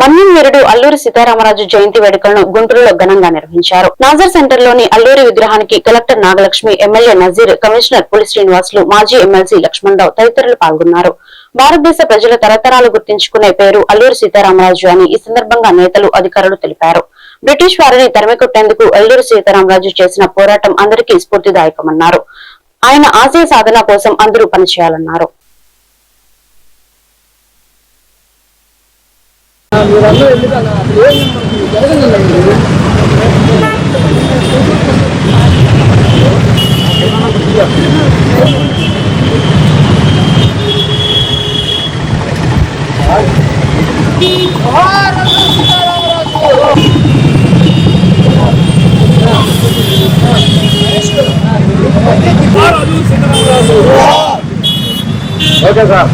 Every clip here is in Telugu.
మన్యం వీరుడు అల్లూరి సీతారామరాజు జయంతి వేడుకలను గుంటూరులో ఘనంగా నిర్వహించారు. నాజర్ సెంటర్లోని అల్లూరి విగ్రహానికి collector Nagalakshmi MLA Nazeer commissioner Puli Srinivasulu మాజీ ఎమ్మెల్సీ లక్ష్మణరావు తదితరులు పాల్గొన్నారు. భారతదేశ ప్రజల తరతరాలు గుర్తించుకునే పేరు అల్లూరి సీతారామరాజు అని ఈ సందర్భంగా నేతలు అధికారులు తెలిపారు. బ్రిటిష్ వారిని తరిమికొట్టేందుకు అల్లూరి సీతారామరాజు చేసిన పోరాటం అందరికీ స్ఫూర్తిదాయకమన్నారు. ఆయన ఆశయ సాధన కోసం అందరూ పనిచేయాలన్నారు. మీరందరూ ఎందుకన్నా ఏం జరగదండి ఓకే సార్.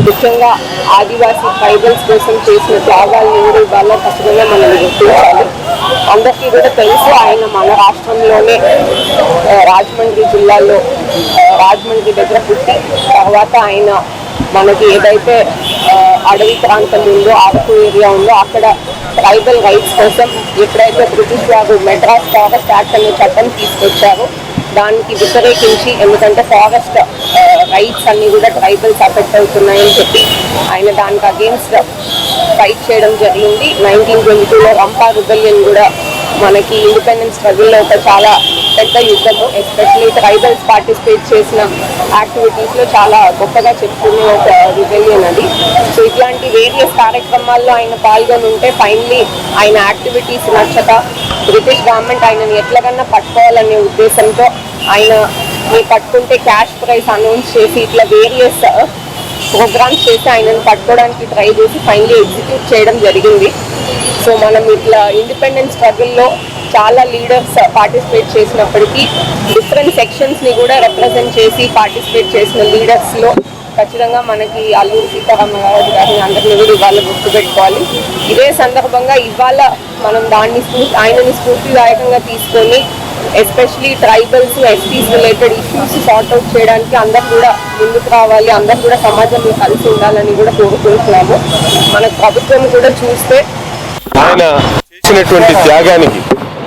ముఖ్యంగా ఆదివాసీ ట్రైబల్స్ కోసం చేసిన త్యాగాలు ఎవరు ఇవాళ ఖచ్చితంగా మనం గుర్తించాలి. అందరికీ కూడా తెలుసు ఆయన మన రాష్ట్రంలోనే రాజమండ్రి జిల్లాలో రాజమండ్రి దగ్గర పుట్టి తర్వాత ఆయన మనకి ఏదైతే అడవి ప్రాంతం ఉందో అరకు ఏరియా ఉందో అక్కడ ట్రైబల్ రైట్స్ కోసం ఎప్పుడైతే బ్రిటిష్ వారు మెడ్రాస్ ఫారెస్ట్ యాక్ట్ అనే చట్టం తీసుకొచ్చారో దానికి వ్యతిరేకించి ఎందుకంటే ఫారెస్ట్ రైట్స్ అన్ని కూడా ట్రైబల్స్ అఫెక్ట్ అవుతున్నాయని చెప్పి ఆయన దానికి అగేన్స్ట్ ఫైట్ చేయడం జరిగింది. నైన్టీన్ ట్వంటీ టూలో రంపా రిబెలియన్ కూడా మనకి ఇండిపెండెన్స్ స్ట్రగుల్లో ఒక చాలా పెద్ద యుద్ధము ఎస్పెషలీ ట్రైబల్స్ పార్టిసిపేట్ చేసిన యాక్టివిటీస్లో చాలా గొప్పగా చెప్పుకునే ఒక రిజల్యూన్ అది. సో ఇట్లాంటి వేరియస్ కార్యక్రమాల్లో ఆయన పాల్గొని ఉంటే ఫైనలీ ఆయన యాక్టివిటీస్ నచ్చక బ్రిటిష్ గవర్నమెంట్ ఆయనని ఎట్లాగన్నా పట్టుకోవాలనే ఉద్దేశంతో ఆయన మీరు పట్టుకుంటే క్యాష్ ప్రైస్ అనౌన్స్ చేసి ఇట్లా వేరియస్ ప్రోగ్రామ్స్ uh, చేసి ఆయనను పట్టుకోవడానికి ట్రై చేసి ఫైనలీ ఎగ్జిక్యూట్ చేయడం జరిగింది. సో మనం ఇట్లా ఇండిపెండెన్స్ స్ట్రగుల్లో చాలా లీడర్స్ పార్టిసిపేట్ చేసినప్పటికీ డిఫరెంట్ సెక్షన్స్ని కూడా రిప్రజెంట్ చేసి పార్టిసిపేట్ చేసిన లీడర్స్లో ఖచ్చితంగా మనకి అల్లూరి సీతారామరాజు గారిని అందరినీ కూడా ఇవాళ గుర్తుపెట్టుకోవాలి. ఇదే సందర్భంగా ఇవాళ మనం దాన్ని స్ఫూర్తి ఆయనని స్ఫూర్తిదాయకంగా తీసుకొని especially tribals STs related issues sort out చేయడానికి అందరు కూడా ముందుకు రావాలి అందరు కూడా సమాజంలో కలిసి ఉండాలని కూడా కోరుకుంటున్నాము. మన ప్రభుత్వం కూడా చూస్తే ఆయన చేసినటువంటి త్యాగానికి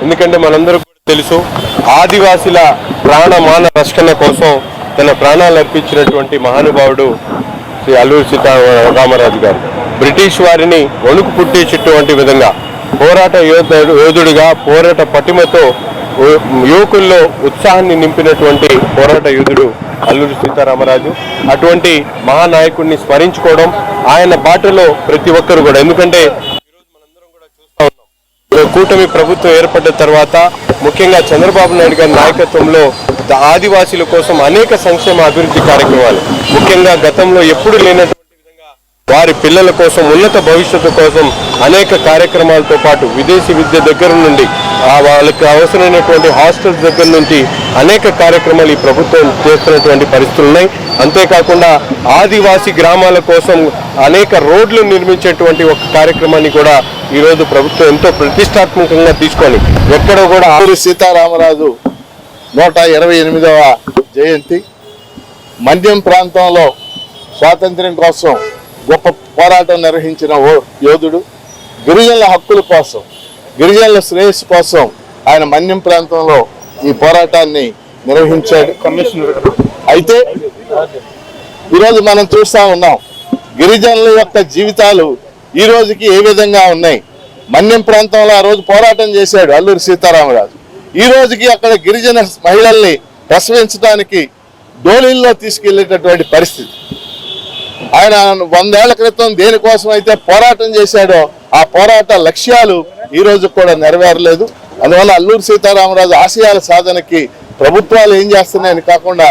ఎందుకంటే మనందరూ కూడా తెలుసు ఆదివాసుల ప్రాణమాన రక్షణ కోసం తన ప్రాణాలు అర్పించినటువంటి మహానుభావుడు శ్రీ అల్లూరి సీతారామరాజు గారు. బ్రిటిష్ వారిని వణుకు పుట్టించేటువంటి విధంగా పోరాట యోధుడు యోధుడిగా పోరాట పటిమతో యువకుల్లో ఉత్సాహాన్ని నింపినటువంటి పోరాట యోధుడు అల్లూరి సీతారామరాజు అటువంటి మహానాయకుడిని స్మరించుకోవడం ఆయన బాటలో ప్రతి ఒక్కరు కూడా. ఎందుకంటే కూటమి ప్రభుత్వం ఏర్పడ్డ తర్వాత ముఖ్యంగా చంద్రబాబు నాయుడు గారి నాయకత్వంలో ఆదివాసీల కోసం అనేక సంక్షేమ అభివృద్ధి కార్యక్రమాలు. ముఖ్యంగా గతంలో ఎప్పుడు లేనట్టు వారి పిల్లల కోసం ఉన్నత భవిష్యత్తు కోసం అనేక కార్యక్రమాలతో పాటు విదేశీ విద్య దగ్గర నుండి వాళ్ళకి అవసరమైనటువంటి హాస్టల్స్ దగ్గర నుంచి అనేక కార్యక్రమాలు ఈ ప్రభుత్వం చేస్తున్నటువంటి పరిస్థితులు ఉన్నాయి. అంతేకాకుండా ఆదివాసీ గ్రామాల కోసం అనేక రోడ్లు నిర్మించేటువంటి ఒక కార్యక్రమాన్ని కూడా ఈరోజు ప్రభుత్వం ఎంతో ప్రతిష్టాత్మకంగా తీసుకొని ఎక్కడో కూడా ఆరు సీతారామరాజు నూట ఇరవై ఎనిమిదవ జయంతి. మద్యం ప్రాంతంలో స్వాతంత్ర్యం కోసం గొప్ప పోరాటం నిర్వహించిన ఓ యోధుడు గిరిజనుల హక్కుల కోసం గిరిజనుల శ్రేయస్సు కోసం ఆయన మన్యం ప్రాంతంలో ఈ పోరాటాన్ని నిర్వహించాడు. అయితే ఈరోజు మనం చూస్తా ఉన్నాం గిరిజనుల యొక్క జీవితాలు ఈ రోజుకి ఏ విధంగా ఉన్నాయి? మన్యం ప్రాంతంలో ఆ రోజు పోరాటం చేశాడు అల్లూరి సీతారామరాజు. ఈ రోజుకి అక్కడ గిరిజన మహిళల్ని ప్రసవించడానికి డోలీల్లో తీసుకెళ్ళేటటువంటి పరిస్థితి. ఆయన వందేళ్ళ క్రితం దేనికోసం అయితే పోరాటం చేశాడో ఆ పోరాట లక్ష్యాలు ఈ రోజు కూడా నెరవేరలేదు. అందువల్ల అల్లూరి సీతారామరాజు ఆశయాల సాధనకి ప్రభుత్వాలు ఏం చేస్తున్నాయని కాకుండా